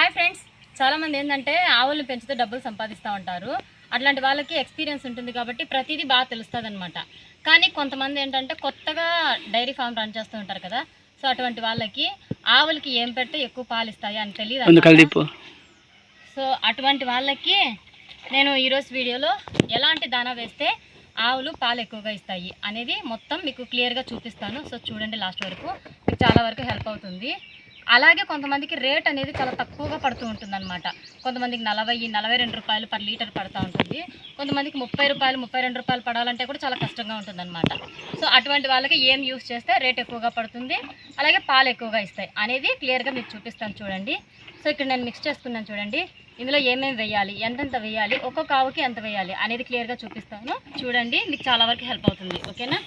Hi friends చాలామంది ఏంటంటే ఆవులను పెంచుతూ డబ్బులు సంపాదిస్తూ ఉంటారు. అట్లాంటి వాళ్ళకి ఎక్స్పీరియన్స్ ఉంటుంది కాబట్టి ప్రతిదీ బాగా తెలుస్తుంది అనమాట కానీ కొంతమంది ఏంటంటే కొత్తగా డైరీ ఫామ్ రన్ చేస్తూ ఉంటారు కదా. సో అటువంటి వాళ్ళకి ఆవులకి ఏం పెడితే ఎక్కువ పాలు ఇస్తాయి అని తెలియదు సో అటువంటి వాళ్ళకి నేను ఈరోజు వీడియోలో ఎలాంటి దాణా వేస్తే ఆవులు పాలు ఎక్కువగా ఇస్తాయి అనేది మొత్తం మీకు క్లియర్గా చూపిస్తాను. సో చూడండి లాస్ట్ వరకు. మీకు చాలా వరకు హెల్ప్ అవుతుంది. అలాగే కొంతమందికి రేట్ అనేది చాలా తక్కువగా పడుతూ ఉంటుంది అనమాట కొంతమందికి నలభై నలభై రెండు రూపాయలు పర్ లీటర్ పడుతూ ఉంటుంది. కొంతమందికి ముప్పై రూపాయలు ముప్పై రెండు రూపాయలు పడాలంటే కూడా చాలా కష్టంగా ఉంటుంది అనమాట సో అటువంటి వాళ్ళకి ఏం యూస్ చేస్తే రేట్ ఎక్కువగా పడుతుంది. అలాగే పాలు ఎక్కువగా ఇస్తాయి. అనేది క్లియర్గా మీకు చూపిస్తాను చూడండి. సో ఇక్కడ నేను మిక్స్ చేసుకున్నాను చూడండి. ఇందులో ఏమేమి వేయాలి ఎంతెంత వేయాలి ఒక్కొక్క ఆవుకి ఎంత వేయాలి అనేది క్లియర్గా చూపిస్తాను. చూడండి మీకు చాలా వరకు హెల్ప్ అవుతుంది. ఓకేనా?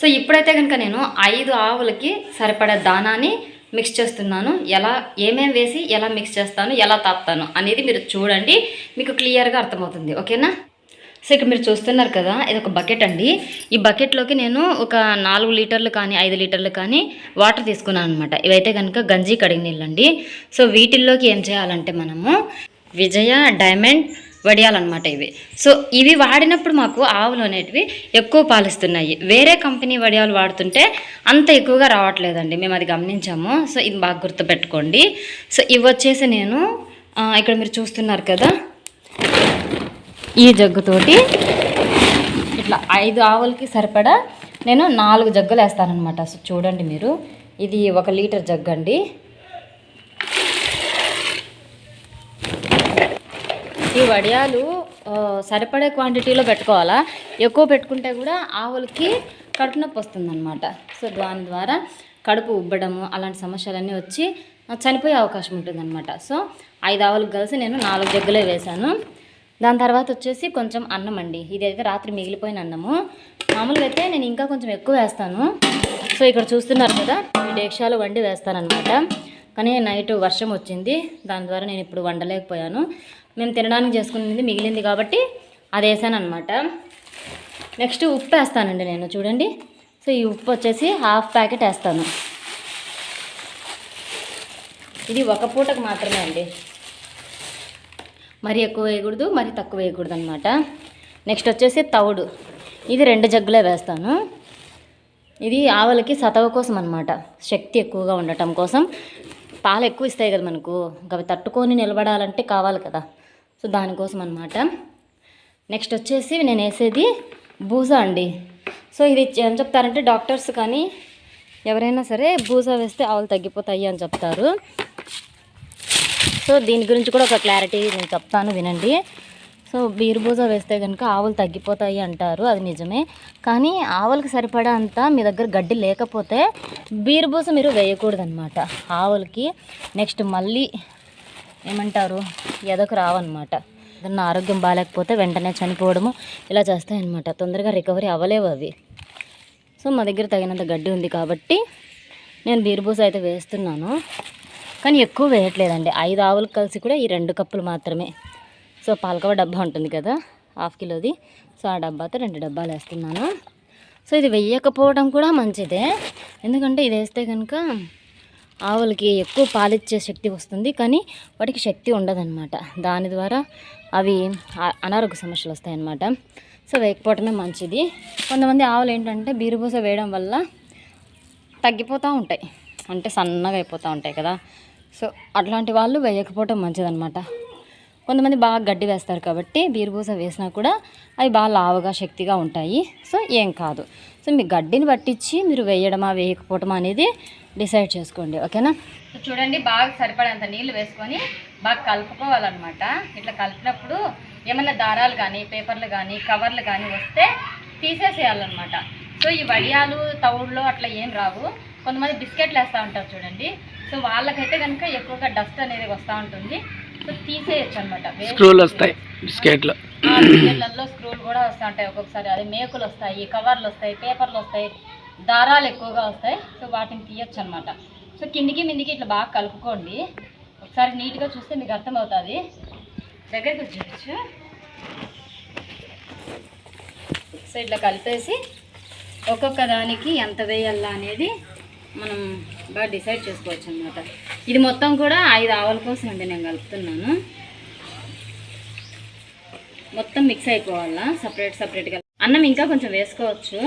సో ఇప్పుడైతే కనుక నేను ఐదు ఆవులకి సరిపడే దానాన్ని మిక్స్ చేస్తున్నాను. ఎలా ఏమేమి వేసి ఎలా మిక్స్ చేస్తాను ఎలా తాపుతాను అనేది మీరు చూడండి మీకు క్లియర్గా అర్థమవుతుంది. ఓకేనా? సో ఇక్కడ మీరు చూస్తున్నారు కదా ఇది ఒక బకెట్ అండి. ఈ బకెట్లోకి నేను ఒక నాలుగు లీటర్లు కానీ ఐదు లీటర్లు కానీ వాటర్ తీసుకున్నాను అనమాట ఇవైతే కనుక గంజి కడిగి నీళ్ళండి. సో వీటిల్లోకి ఏం చేయాలంటే మనము విజయ డైమండ్ వడియాలన్నమాట ఇవి. సో ఇవి వాడినప్పుడు మాకు ఆవులు అనేటివి ఎక్కువ పాలిస్తున్నాయి. వేరే కంపెనీ వడియాలు వాడుతుంటే అంత ఎక్కువగా రావట్లేదండి. మేము అది గమనించాము. సో ఇది బాగా గుర్తుపెట్టుకోండి. సో ఇవి వచ్చేసి నేను ఇక్కడ మీరు చూస్తున్నారు కదా ఈ జగ్గుతోటి ఇట్లా ఐదు ఆవులకి సరిపడా నేను నాలుగు జగ్గులు వేస్తానమాట సో చూడండి మీరు. ఇది ఒక లీటర్ జగ్గు అండి ఈ వడియాలు సరిపడే క్వాంటిటీలో పెట్టుకోవాలా? ఎక్కువ పెట్టుకుంటే కూడా ఆవులకి కడుపు నొప్పి వస్తుందన్నమాట. సో దాని ద్వారా కడుపు ఉబ్బడము అలాంటి సమస్యలన్నీ వచ్చి చనిపోయే అవకాశం ఉంటుందన్నమాట. సో ఐదు ఆవులకు కలిసి నేను నాలుగు జగ్గులే వేశాను. దాని తర్వాత వచ్చేసి కొంచెం అన్నం అండి. ఇదైతే రాత్రి మిగిలిపోయిన అన్నము. మామూలుగా అయితే నేను ఇంకా కొంచెం ఎక్కువ వేస్తాను. సో ఇక్కడ చూస్తున్నారు కదా ఈ డేక్షాలు వండి వేస్తానన్నమాట. కానీ నైట్ వర్షం వచ్చింది. దాని ద్వారా నేను ఇప్పుడు వండలేకపోయాను. మేము తినడానికి చేసుకునేది మిగిలింది కాబట్టి అది వేసాను అనమాట నెక్స్ట్ ఉప్పు వేస్తానండి నేను చూడండి. సో ఈ ఉప్పు వచ్చేసి హాఫ్ ప్యాకెట్ వేస్తాను. ఇది ఒక పూటకు మాత్రమే అండి. మరి ఎక్కువ వేయకూడదు మరి తక్కువ వేయకూడదు అనమాట నెక్స్ట్ వచ్చేసి తవుడు. ఇది రెండు జగ్గులే వేస్తాను. ఇది ఆవులకి సతవ కోసం అనమాట శక్తి ఎక్కువగా ఉండటం కోసం. పాలు ఎక్కువ ఇస్తాయి కదా మనకు. ఇంకా అవి తట్టుకొని నిలబడాలంటే కావాలి కదా. సో దానికోసం అనమాట నెక్స్ట్ వచ్చేసి నేను వేసేది బూజా అండి. సో ఇది ఏం చెప్తారంటే డాక్టర్స్ కానీ ఎవరైనా సరే బూజా వేస్తే ఆవులు తగ్గిపోతాయి అని చెప్తారు. సో దీని గురించి కూడా ఒక క్లారిటీ నేను చెప్తాను వినండి. సో బీరుబూజా వేస్తే కనుక ఆవులు తగ్గిపోతాయి అంటారు అది నిజమే. కానీ ఆవులకు సరిపడా అంతా మీ దగ్గర గడ్డి లేకపోతే బీరుబూజ మీరు వేయకూడదనమాట ఆవులకి. నెక్స్ట్ మళ్ళీ ఏమంటారు? ఎదకు రావన్నమాట. ఏదన్నా ఆరోగ్యం బాగాలేకపోతే వెంటనే చనిపోవడము ఇలా చేస్తాయన్నమాట. తొందరగా రికవరీ అవ్వలేవు అవి. సో మా దగ్గర తగినంత గడ్డి ఉంది కాబట్టి నేను బీరుబూస అయితే వేస్తున్నాను. కానీ ఎక్కువ వేయట్లేదండి. ఐదు ఆవులు కలిసి కూడా ఈ రెండు కప్పులు మాత్రమే. సో పాలకవ డబ్బా ఉంటుంది కదా హాఫ్ కిలోది. సో ఆ డబ్బాతో రెండు డబ్బాలు వేస్తున్నాను. సో ఇది వెయ్యకపోవడం కూడా మంచిదే. ఎందుకంటే ఇది వేస్తే కనుక ఆవులకి ఎక్కువ పాలిచ్చే శక్తి వస్తుంది కానీ వాటికి శక్తి ఉండదన్నమాట. దాని ద్వారా అవి అనారోగ్య సమస్యలు వస్తాయన్నమాట. సో వేయకపోవటమే మంచిది. కొంతమంది ఆవులు ఏంటంటే బీరుబూస వేయడం వల్ల తగ్గిపోతూ ఉంటాయి. అంటే సన్నగా అయిపోతూ ఉంటాయి కదా. సో అట్లాంటి వాళ్ళు వేయకపోవటం మంచిదన్నమాట. కొంతమంది బాగా గడ్డి వేస్తారు కాబట్టి బీరుబూస వేసినా కూడా అవి బాగా లావుగా శక్తిగా ఉంటాయి. సో ఏం కాదు. సో మీ గడ్డిని పట్టించి మీరు వేయడమా వేయకపోవటమా అనేది డిసైడ్ చేసుకోండి. ఓకేనా? చూడండి బాగా సరిపడేంత నీళ్ళు వేసుకొని బాగా కలుపుకోవాలన్నమాట. ఇట్లా కలిపినప్పుడు ఏమైనా దారాలు కానీ పేపర్లు కానీ కవర్లు కానీ వస్తే తీసేసేయాలన్నమాట. సో ఈ వడియాలు తవుడులో అట్లా ఏం రావు. కొంతమంది బిస్కెట్లు వేస్తూ ఉంటారు చూడండి. సో వాళ్ళకైతే కనుక ఎక్కువగా డస్ట్ అనేది వస్తూ ఉంటుంది. తీసేయచ్చు అనమాట స్క్రూలు వస్తాయి బిస్కెట్లు బిస్కెట్లలో స్క్రూలు కూడా వస్తూ ఉంటాయి ఒక్కొక్కసారి. అదే మేకులు వస్తాయి కవర్లు వస్తాయి పేపర్లు వస్తాయి దారాలు ఎక్కువగా వస్తాయి. సో వాటిని తీయచ్చు అనమాట సో కిందికి మిందికి ఇట్లా బాగా కలుపుకోండి. ఒకసారి నీట్గా చూస్తే మీకు అర్థమవుతుంది. దగ్గరికి వచ్చేయచ్చు. సో ఇట్లా కలిపేసి ఒక్కొక్క దానికి ఎంత వేయాలా అనేది మనం బాగా డిసైడ్ చేసుకోవచ్చు అనమాట ఇది మొత్తం కూడా ఐదు ఆవుల కోసం అండి నేను కలుపుతున్నాను. మొత్తం మిక్స్ అయిపోవాలా? సపరేట్ సపరేట్గా అన్నం ఇంకా కొంచెం వేసుకోవచ్చు.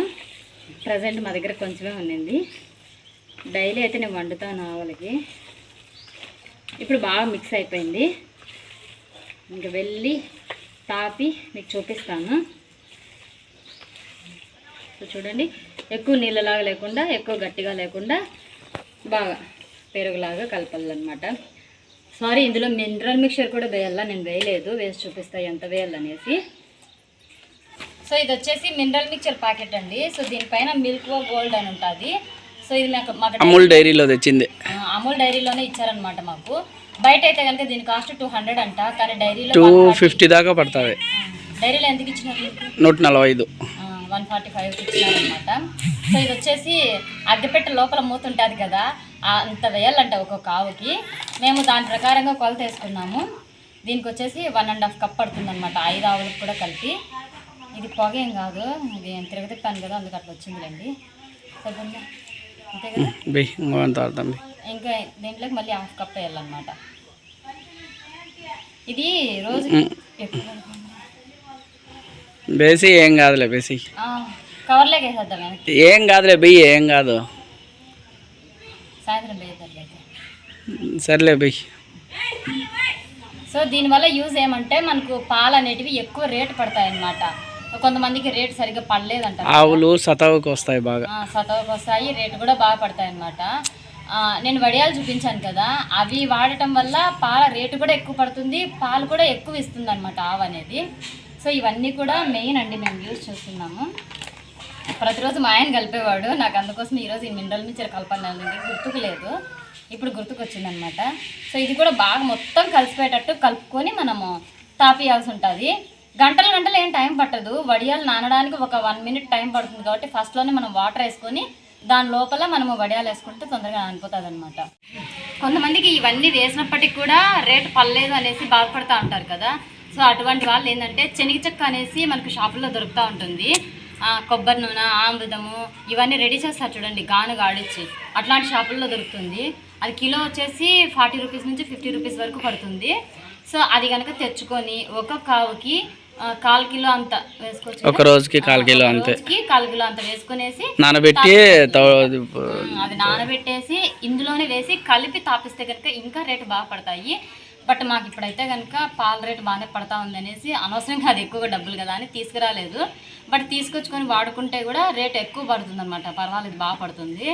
ప్రజెంట్ మా దగ్గర కొంచెమే ఉండింది డైలీ అయితే నేను వండుతాను ఆవులకి. ఇప్పుడు బాగా మిక్స్ అయిపోయింది. ఇంకా వెళ్ళి తాపి మీకు చూపిస్తాను. చూడండి ఎక్కువ నీళ్ళలాగా లేకుండా ఎక్కువ గట్టిగా లేకుండా బాగా పెరుగులాగా కలపాలన్నమాట. సారీ ఇందులో మినరల్ మిక్చర్ కూడా వేయాలా? నేను వేయలేదు. వేసి చూపిస్తా ఎంత వేయాలనేసి. సో ఇది వచ్చేసి మినరల్ మిక్చర్ ప్యాకెట్ అండి. సో దీనిపైన మిల్క్ గోల్డ్ అని ఉంటుంది. సో ఇది నాకు మాకు అమూల్ డైరీలో తెచ్చింది. అమూల్ డైరీలోనే ఇచ్చారనమాట మాకు. బయట అయితే కనుక దీని కాస్ట్ టూ హండ్రెడ్ అంట. కానీ డైరీలో టూ ఫిఫ్టీ దాకా పడుతుంది. డైరీలో ఎందుకు ఇచ్చినారు? మీకు? నూట నలభై ఐదు వన్ ఫార్టీ ఫైవ్ ఇచ్చినారనమాట సో ఇది వచ్చేసి అగ్గిపెట్టె లోపల మూత ఉంటుంది కదా. అంత వేయాలంట ఒక్కొక్క ఆవుకి మేము దాని ప్రకారంగా కొలత వేసుకున్నాము. దీనికి వచ్చేసి వన్ అండ్ హాఫ్ కప్ పడుతుంది అనమాట ఐదు ఆవులకు కూడా కలిపి. ఇది పొగ ఏం కాదు. ఇది తిరగతిప్పాను కదా అందుకు అట్లా వచ్చిందిలేండి. సరిపోయిందా అంతే కదా? ఇంకో దీంట్లోకి మళ్ళీ హాఫ్ కప్ వేయాలన్నమాట. ఇది రోజు. బేసి ఏం కాదులే బేసి. ఆ, కవర్లోకి వేసేద్దాం వెనక్కి. ఏం కాదులే బియ్యి ఏం కాదు. సాయంత్రం సర్లే బి. సో దీనివల్ల యూజ్ ఏమంటే మనకు పాలు అనేటివి ఎక్కువ రేటు పడతాయి అన్నమాట కొంతమందికి రేటు సరిగ్గా పడలేదంట. ఆవులు సతవుకు వస్తాయి బాగా. సతవకు వస్తాయి రేటు కూడా బాగా పడతాయి అన్నమాట నేను వడియాలు చూపించాను కదా అవి వాడటం వల్ల పాల రేటు కూడా ఎక్కువ పడుతుంది పాలు కూడా ఎక్కువ ఇస్తుంది అనమాట ఆవు అనేది. సో ఇవన్నీ కూడా మెయిన్ అండి మేము యూజ్ చేస్తున్నాము. ప్రతిరోజు మా ఆయన కలిపేవాడు. నాకు అందుకోసం ఈరోజు ఈ మినరల్ మిక్చర్ కలపలేదు గుర్తుకు లేదు. ఇప్పుడు గుర్తుకు వచ్చిందనమాట సో ఇది కూడా బాగా మొత్తం కలిసిపోయేటట్టు కలుపుకొని మనము తాపియాల్సి ఉంటుంది. గంటలు గంటలు ఏం టైం పట్టదు. వడియాలు నానడానికి ఒక వన్ మినిట్ టైం పడుతుంది కాబట్టి ఫస్ట్లోనే మనం వాటర్ వేసుకొని దాని లోపల మనము వడియాలు వేసుకుంటే తొందరగా నానిపోతుంది అనమాట కొంతమందికి ఇవన్నీ వేసినప్పటికి కూడా రేటు పర్లేదు అనేసి బాధపడుతూ ఉంటారు కదా. సో అటువంటి వాళ్ళు ఏంటంటే చెనిగి చెక్క అనేసి మనకు షాపుల్లో దొరుకుతూ ఉంటుంది. కొబ్బరి నూనె ఆమృతము ఇవన్నీ రెడీ చేస్తారు చూడండి గానుగా ఆడిచ్చి. అట్లాంటి షాపుల్లో దొరుకుతుంది. అది కిలో వచ్చేసి ఫార్టీ రూపీస్ నుంచి ఫిఫ్టీ రూపీస్ వరకు పడుతుంది. సో అది కనుక తెచ్చుకొని ఒక కావుకి కాల్ కిలో అంత వేసుకోవచ్చు ఒక రోజుకి కాల్ కిలో అంతే. కాల్ కిలో అంత వేసుకునేసి నానబెట్టి అది నానబెట్టేసి ఇందులోనే వేసి కలిపి తాపిస్తే కనుక ఇంకా రేటు బాగా పడతాయి. బట్ మాకు ఇప్పుడైతే కనుక పాల రేటు బాగానే పడతా ఉంది అనేసి అనవసరంగా అది ఎక్కువగా డబ్బులు కదా అని తీసుకురాలేదు. బట్ తీసుకొచ్చుకొని వాడుకుంటే కూడా రేట్ ఎక్కువ పడుతుంది అనమాట పర్వాలేదు బాగా పడుతుంది.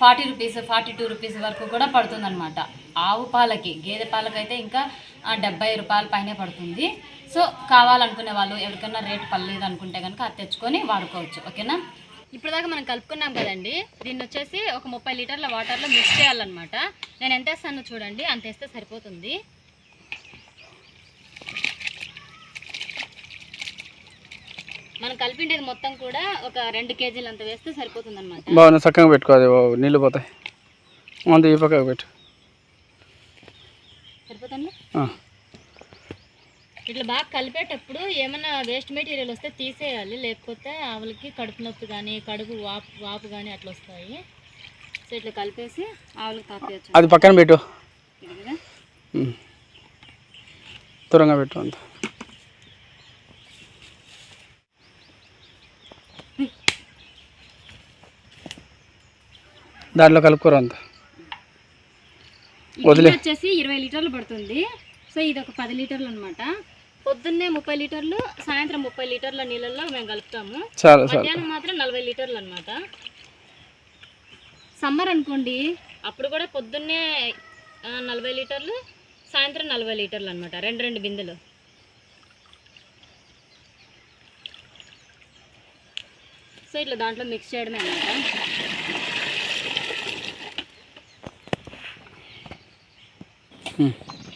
Forty rupees forty two rupees వరకు కూడా పడుతుంది అనమాట ఆవు పాలకి గేదె పాలకైతే ఇంకా డెబ్బై రూపాయల పైనే పడుతుంది. సో కావాలనుకునే వాళ్ళు ఎవరికైనా రేట్ పర్లేదు అనుకుంటే కనుక అది తెచ్చుకొని వాడుకోవచ్చు. ఓకేనా? ఇప్పటిదాకా మనం కలుపుకున్నాం కదండి. దీన్ని వచ్చేసి ఒక ముప్పై లీటర్ల వాటర్లో మిక్స్ చేయాలన్నమాట. నేను ఎంత వేస్తానో చూడండి. అంత వేస్తే సరిపోతుంది. మనం కలిపిండేది మొత్తం కూడా ఒక రెండు కేజీలు అంత వేస్తే సరిపోతుంది అనమాట బాగుంది చక్కగా పెట్టుకో అది ఓ నీళ్ళు పోతాయి. అంత ఈ పక్కకు పెట్టు. సరిపోతుంది. ఇట్లా బాగా కలిపేటప్పుడు ఏమైనా వేస్ట్ మెటీరియల్ వస్తే తీసేయాలి లేకపోతే ఆవులకి కడుపు నొప్పి కానీ కడుపు వాపు వాపు కానీ అట్లా వస్తాయి. సో ఇట్లా కలిపేసి ఆవులకు తాపేయచ్చు. అది పక్కన పెట్టు. దూరంగా పెట్టు అంత. దాంట్లో కలుపుకోరు అంత. వదిలే. వచ్చేసి ఇరవై లీటర్లు పడుతుంది. సో ఇది ఒక పది లీటర్లు అనమాట పొద్దున్నే ముప్పై లీటర్లు సాయంత్రం ముప్పై లీటర్ల నీళ్ళల్లో మేము కలుపుతాము. చాలు మధ్యాహ్నం మాత్రం నలభై లీటర్లు అనమాట సమ్మర్ అనుకోండి అప్పుడు కూడా పొద్దున్నే నలభై లీటర్లు సాయంత్రం నలభై లీటర్లు అనమాట రెండు రెండు బిందెలు. సో ఇట్లా దాంట్లో మిక్స్ చేయడమే అనమాట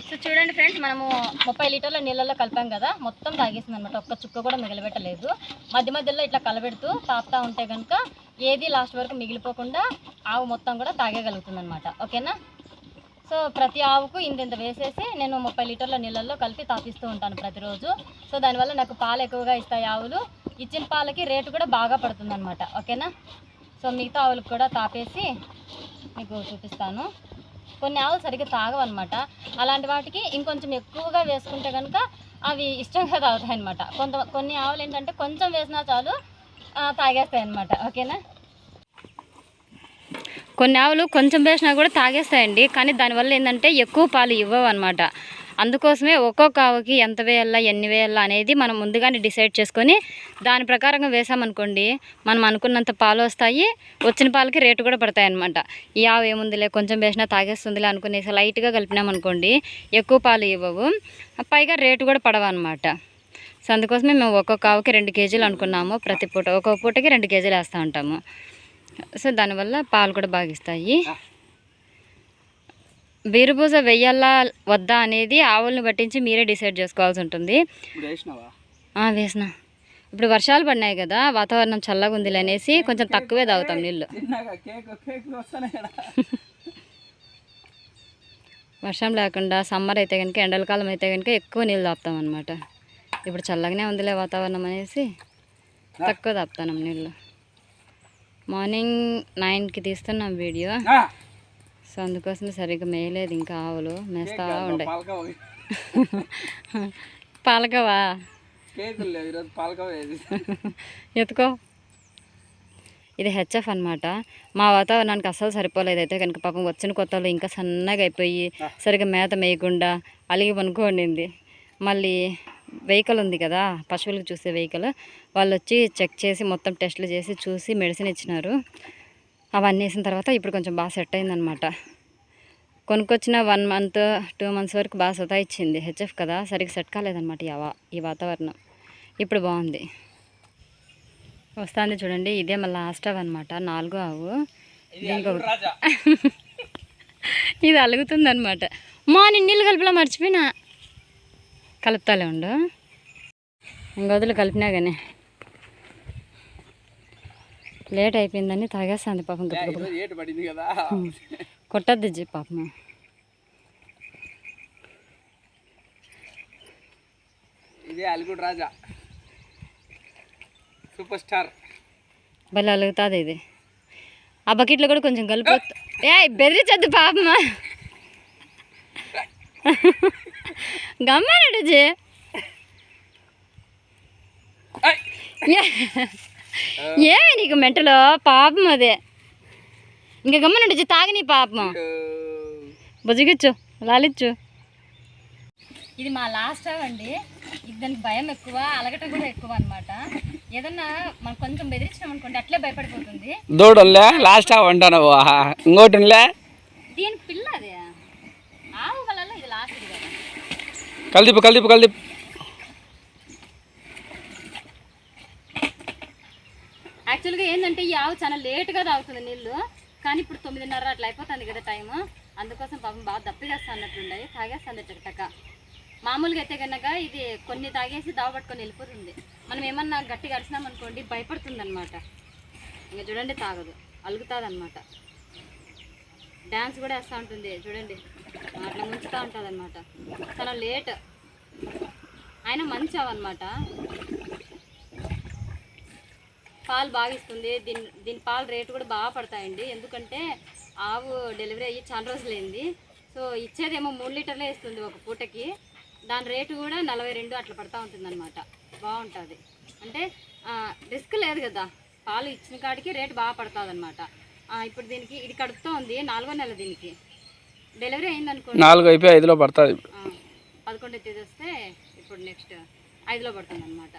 సో చూడండి ఫ్రెండ్స్ మనము ముప్పై లీటర్ల నీళ్ళలో కలిపాం కదా మొత్తం తాగేసింది అనమాట ఒక్క చుక్క కూడా మిగిలిపెట్టలేదు మధ్య మధ్యలో ఇట్లా కలబెడుతూ తాపుతా ఉంటే కనుక ఏది లాస్ట్ వరకు మిగిలిపోకుండా ఆవు మొత్తం కూడా తాగేయగలుగుతుంది అనమాట ఓకేనా? సో ప్రతి ఆవుకు ఇంత ఇంత వేసేసి నేను ముప్పై లీటర్ల నీళ్ళల్లో కలిపి తాపిస్తూ ఉంటాను ప్రతిరోజు. సో దానివల్ల నాకు పాలు ఎక్కువగా ఇస్తాయి ఆవులు. ఇచ్చిన పాలకి రేటు కూడా బాగా పడుతుంది ఓకేనా? సో మిగతా ఆవులకు కూడా తాపేసి మీకు చూపిస్తాను. కొన్ని ఆవులు సరిగ్గా తాగవన్నమాట. అలాంటి వాటికి ఇంకొంచెం ఎక్కువగా వేసుకుంటే కనుక అవి ఇష్టంగా తాగుతాయి అనమాట కొంత కొన్ని ఆవులు ఏంటంటే కొంచెం వేసినా చాలు తాగేస్తాయి అనమాట ఓకేనా? కొన్ని ఆవులు కొంచెం వేసినా కూడా తాగేస్తాయండి. కానీ దానివల్ల ఏంటంటే ఎక్కువ పాలు ఇవ్వవు అనమాట అందుకోసమే ఒక్కొక్క ఆవుకి ఎంత వేయాలా ఎన్ని వేయాలా అనేది మనం ముందుగానే డిసైడ్ చేసుకొని దాని ప్రకారంగా వేసామనుకోండి మనం అనుకున్నంత పాలు వస్తాయి వచ్చిన పాలకి రేటు కూడా పడతాయి అనమాట ఈ ఆవు ఏముందిలే కొంచెం వేసినా తాగేస్తుందిలే అనుకునేసి లైట్గా కలిపినామనుకోండి ఎక్కువ పాలు ఇవ్వవు పైగా రేటు కూడా పడవు అనమాట సో అందుకోసమే మేము ఒక్కొక్క ఆవుకి రెండు కేజీలు అనుకున్నాము ప్రతి పూట ఒక్కొక్క పూటకి రెండు కేజీలు వేస్తూ ఉంటాము. సో దానివల్ల పాలు కూడా బాగా ఇస్తాయి. బీరుబూజ వెయ్యాలా వద్దా అనేది ఆవులను పట్టించి మీరే డిసైడ్ చేసుకోవాల్సి ఉంటుంది. వేసిన. ఇప్పుడు వర్షాలు పడినాయి కదా వాతావరణం చల్లగా ఉంది అనేసి కొంచెం తక్కువే తాగుతాం నీళ్ళు. వర్షం లేకుండా సమ్మర్ అయితే కనుక ఎండలకాలం అయితే కనుక ఎక్కువ నీళ్ళు తాపుతాం అనమాట ఇప్పుడు చల్లగానే ఉందిలే వాతావరణం అనేసి తక్కువ తాపుతాం నీళ్ళు. మార్నింగ్ నైన్కి తీస్తున్నాం వీడియో. సో అందుకోసమే సరిగ్గా మేయలేదు ఇంకా ఆవులు మేస్తా ఉండే. పాలకవ ఎత్తుకో. ఇది హెచ్ఎఫ్ అన్నమాట. మా వాతావరణానికి అస్సలు సరిపోలేదు అయితే కనుక పాపం వచ్చిన కొత్తలో ఇంకా సన్నగా అయిపోయి సరిగ్గా మేత మేయకుండా అలిగి పనుకోండింది. మళ్ళీ వెహికల్ ఉంది కదా పశువులకు చూసే వెహికల్. వాళ్ళు వచ్చి చెక్ చేసి మొత్తం టెస్టులు చేసి చూసి మెడిసిన్ ఇచ్చినారు. అవన్నీ వేసిన తర్వాత ఇప్పుడు కొంచెం బాగా సెట్ అయిందనమాట కొనుక్కొచ్చిన వన్ మంత్ టూ మంత్స్ వరకు బాగా సతా ఇచ్చింది హెచ్ఎఫ్ కదా సరిగ్గా సెట్ కాలేదన్నమాట ఈ వా ఈ వాతావరణం. ఇప్పుడు బాగుంది. వస్తుంది చూడండి ఇదే మళ్ళీ లాస్ట్ అవ్ అనమాట నాలుగో ఆవు. ఇది అలుగుతుంది అనమాట మా నేను నీళ్ళు కలిపిలా మర్చిపోయినా. కలుపుతాలే ఉండు. ఇంక వదిలి కలిపినా కానీ లేట్ అయిపోయిందని తాగేస్తుంది పాపం కొట్టద్దు జీ పాపం. ఇదే అలుగుడు రాజా. Super star. భలే అలుగుతుంది ఇది. ఆ బకెట్లో కూడా కొంచెం కలుపు ఏ బెదిరించద్దు పాపమా గమ్మాడు జీ! ఏమి నీకు మెంటలో? పాపం అదే. ఇంకా గమ్మనుండి జీ తాగని పాపం. బుజ్జిగిచ్చు లాలిచ్చు. ఇది మా లాస్ట్ అండి. ఇది దానికి భయం ఎక్కువ అలగటం కూడా ఎక్కువ అనమాట ఏదన్నా మనం కొంచెం బెదిరించినాం అనుకోండి అట్లే భయపడిపోతుంది. దూడలే లాస్ట్ హాఫ్ అంటాను ఇంకోటి దీని పిల్ల అదే. ఆవు వల్ల ఇది లాస్ట్ ఏంటంటే ఆవు చాలా లేట్గా తాగుతుంది నీళ్ళు. కానీ ఇప్పుడు తొమ్మిదిన్నర అట్లా అయిపోతుంది కదా టైం అందుకోసం పాపం బాగా దప్పిగేస్తా అన్నట్లుండయి తాగేస్తుంది టక్ మామూలుగా అయితే కనుక ఇది కొన్ని తాగేసి దావ పట్టుకొని వెళ్ళిపోతుంది. మనం ఏమన్నా గట్టి గడిచినాం అనుకోండి భయపడుతుంది అనమాట ఇంకా చూడండి తాగదు. అలుగుతుంది అనమాట డ్యాన్స్ కూడా వేస్తూ ఉంటుంది. చూడండి. అట్లా ముంచుతూ ఉంటుంది అనమాట చాలా లేట్. ఆయన మంచి అవన్నమాట పాలు బాగా ఇస్తుంది దీని దీని పాలు రేటు కూడా బాగా పడతాయండి. ఎందుకంటే ఆవు డెలివరీ అయ్యి చాలా రోజులైంది. సో ఇచ్చేదేమో మూడు లీటర్లే ఇస్తుంది ఒక పూటకి. దాని రేటు కూడా నలభై రెండు అట్లా పడతా ఉంటుంది అనమాట బాగుంటుంది. అంటే రిస్క్ లేదు కదా. పాలు ఇచ్చిన కాడికి రేటు బాగా పడుతుంది అనమాట ఇప్పుడు దీనికి ఇది కడుపుతో ఉంది నాలుగో నెల దీనికి. డెలివరీ అయిందనుకోండి. నాలుగు అయిపోయి ఐదులో పడుతుంది. పదకొండు తేదీ వస్తే ఇప్పుడు నెక్స్ట్ ఐదులో పడుతుంది అనమాట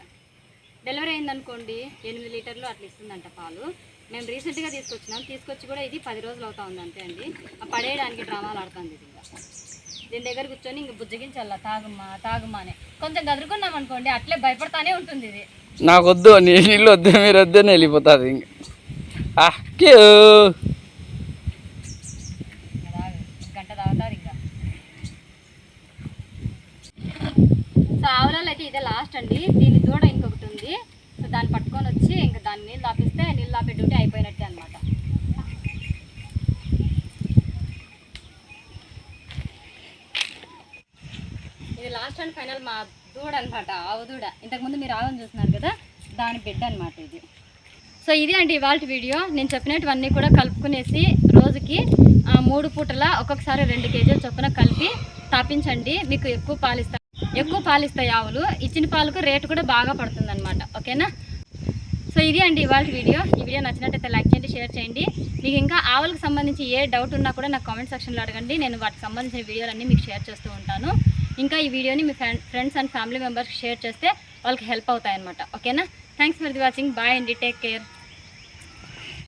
డెలివరీ అయిందనుకోండి ఎనిమిది లీటర్లు అట్లా ఇస్తుందంట పాలు. మేము రీసెంట్గా తీసుకొచ్చినాం తీసుకొచ్చి కూడా ఇది పది రోజులు అవుతా ఉంది అంతే అండి. ఆ పడేయడానికి డ్రామాలు ఆడుతుంది ఇది ఇంకా. దీని దగ్గర కూర్చొని ఇంక బుజ్జగించాల తాగుమ్మా తాగుమ్మా అని. కొంచెం గదురుకున్నాం అనుకోండి అట్లే భయపడతానే ఉంటుంది ఇది. నాకు వద్దు నీళ్ళు వద్దు మీరు వద్దు అని వెళ్ళిపోతుంది ఇంక. గంట తాగుతారు ఇంకా. సో ఆవులలో అయితే ఇదే లాస్ట్ అండి. దీని దూడ ఇంకొకటి ఉంది సో దాన్ని పట్టుకొని వచ్చి ఇంకా దాన్ని నీళ్ళు ఆపిస్తే నీళ్ళు ఆపే డ్యూటీ అయిపోయినట్టే అనమాట ఇది లాస్ట్ అండ్ ఫైనల్ మా దూడ అనమాట ఆవు దూడ. ఇంతకుముందు మీరు ఆవును చూస్తున్నారు కదా దాని బిడ్డ అనమాట ఇది. సో ఇది అండి ఇవాళ వీడియో. నేను చెప్పినటువన్నీ కూడా కలుపుకునేసి రోజుకి మూడు పూటల ఒక్కొక్కసారి రెండు కేజీలు చొప్పున కలిపి తాపించండి. మీకు ఎక్కువ పాలిస్తాయి ఎక్కువ పాలిస్తాయి ఆవులు. ఇచ్చిన పాలకు రేటు కూడా బాగా పడుతుంది అనమాట ఓకేనా? సో ఇది అండి ఇవాళ వీడియో. ఈ వీడియో నచ్చినట్టయితే లైక్ చేయండి షేర్ చేయండి. మీకు ఇంకా ఆవులకు సంబంధించి ఏ డౌట్ ఉన్నా కూడా నాకు కామెంట్ సెక్షన్లో అడగండి. నేను వాటికి సంబంధించిన వీడియోలన్నీ మీకు షేర్ చేస్తూ ఉంటాను. ఇంకా ఈ వీడియోని మీ ఫ్రెండ్స్ అండ్ ఫ్యామిలీ మెంబర్స్కి షేర్ చేస్తే వాళ్ళకి హెల్ప్ అవుతాయి అనమాట ఓకేనా? Thanks for the watching. Bye అండి. Take care.